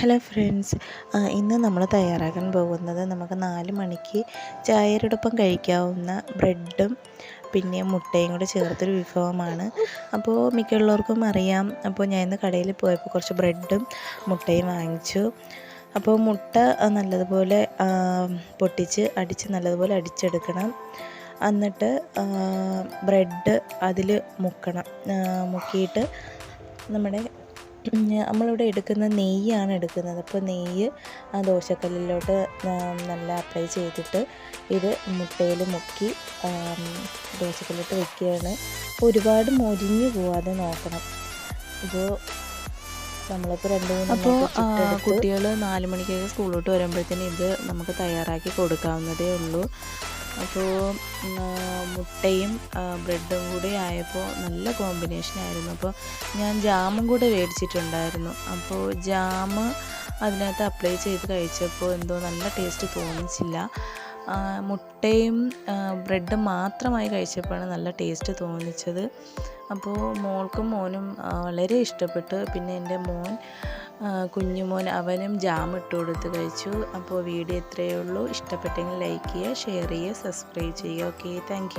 Hello friends. ഇന്ന് നമ്മൾ തയ്യാറാക്കാൻ പോകുന്നത് നമുക്ക് നാല് മണിക്ക് ചായയോടൊപ്പം കഴിക്കാവുന്ന ബ്രെഡും പിന്നെ മുട്ടയും കൂടെ ചേർത്തൊരു വിഭവമാണ്. അപ്പോൾ മിക്കുള്ളവർക്കും അറിയാം. അപ്പോൾ ഞാൻ ഇന്ന് കടയിൽ പോയപ്പോൾ കുറച്ച് ബ്രെഡും മുട്ടയും വാങ്ങിച്ചു. അപ്പോൾ മുട്ട നല്ലതുപോലെ പൊട്ടിച്ച് അടിച്ച് നല്ലതുപോലെ അടിച്ചെടുക്കണം. എന്നിട്ട് ബ്രെഡ് അതിൽ മുക്കണം. മുക്കിയിട്ട് നമ്മുടെ നമ്മളിവിടെ എടുക്കുന്ന നെയ്യാണ് എടുക്കുന്നത്. അപ്പോൾ നെയ്യ് ആ ദോശക്കല്ലിലോട്ട് നല്ല അപ്ലൈ ചെയ്തിട്ട് ഇത് മുട്ടയിൽ മുക്കി ദോശക്കല്ലിട്ട് വെക്കുകയാണ്. ഒരുപാട് മൊരിഞ്ഞു പോവാതെ നോക്കണം. ഇപ്പോൾ നമ്മളിപ്പോൾ രണ്ട് മൂന്ന് അപ്പോൾ കുട്ടികൾ നാല് മണിക്കൊക്കെ സ്കൂളിലോട്ട് വരുമ്പോഴത്തേന് ഇത് നമുക്ക് തയ്യാറാക്കി കൊടുക്കാവുന്നതേ ഉള്ളൂ. അപ്പോൾ മുട്ടയും ബ്രെഡും കൂടി ആയപ്പോൾ നല്ല കോമ്പിനേഷൻ ആയിരുന്നു. അപ്പോൾ ഞാൻ ജാമും കൂടെ മേടിച്ചിട്ടുണ്ടായിരുന്നു അപ്പോൾ ജാമ് അതിനകത്ത് അപ്ലൈ ചെയ്ത് കഴിച്ചപ്പോൾ എന്തോ നല്ല ടേസ്റ്റ് തോന്നിച്ചില്ല. മുട്ടയും ബ്രെഡും മാത്രമായി കഴിച്ചപ്പോഴാണ് നല്ല ടേസ്റ്റ് തോന്നിച്ചത്. അപ്പോൾ മോൾക്കും മോനും വളരെ ഇഷ്ടപ്പെട്ടു. പിന്നെ എന്റെ മോൻ കുഞ്ഞുമോൻ അവനും ജാം ഇട്ട് കൊടുത്ത് കഴിച്ചു. അപ്പോൾ വീഡിയോ ഇത്രയേ ഉള്ളൂ. ഇഷ്ടപ്പെട്ടെങ്കിൽ ലൈക്ക് ചെയ്യുക ഷെയർ ചെയ്യുക സബ്സ്ക്രൈബ് ചെയ്യുക. Okay thank